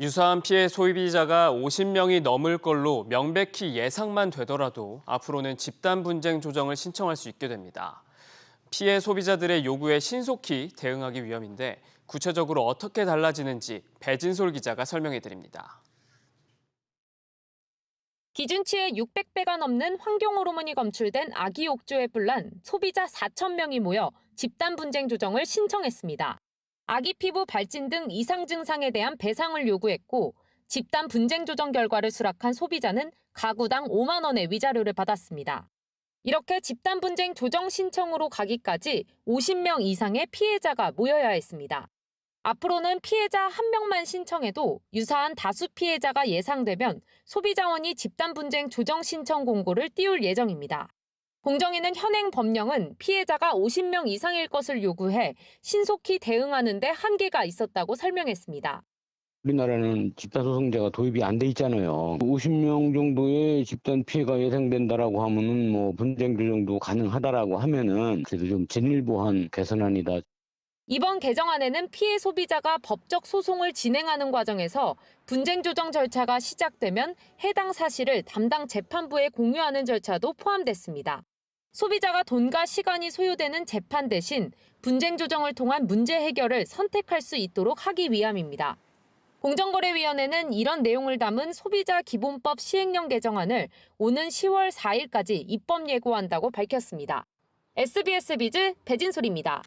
유사한 피해 소비자가 50명이 넘을 걸로 명백히 예상만 되더라도 앞으로는 집단 분쟁 조정을 신청할 수 있게 됩니다. 피해 소비자들의 요구에 신속히 대응하기 위함인데 구체적으로 어떻게 달라지는지 배진솔 기자가 설명해 드립니다. 기준치의 600배가 넘는 환경 호르몬이 검출된 아기 옥조에 불난 소비자 4천 명이 모여 집단 분쟁 조정을 신청했습니다. 아기 피부 발진 등 이상 증상에 대한 배상을 요구했고 집단 분쟁 조정 결과를 수락한 소비자는 가구당 5만 원의 위자료를 받았습니다. 이렇게 집단 분쟁 조정 신청으로 가기까지 50명 이상의 피해자가 모여야 했습니다. 앞으로는 피해자 한 명만 신청해도 유사한 다수 피해자가 예상되면 소비자원이 집단 분쟁 조정 신청 공고를 띄울 예정입니다. 공정위는 현행 법령은 피해자가 50명 이상일 것을 요구해 신속히 대응하는 데 한계가 있었다고 설명했습니다. 우리나라는 집단소송제가 도입이 안 돼 있잖아요. 50명 정도의 집단 피해가 예상된다라고 하면은 뭐 분쟁 조정도 가능하다라고 하면은 그래도 좀 진일보한 개선안이다. 이번 개정안에는 피해 소비자가 법적 소송을 진행하는 과정에서 분쟁 조정 절차가 시작되면 해당 사실을 담당 재판부에 공유하는 절차도 포함됐습니다. 소비자가 돈과 시간이 소요되는 재판 대신 분쟁 조정을 통한 문제 해결을 선택할 수 있도록 하기 위함입니다. 공정거래위원회는 이런 내용을 담은 소비자 기본법 시행령 개정안을 오는 10월 4일까지 입법 예고한다고 밝혔습니다. SBS 비즈 배진솔입니다.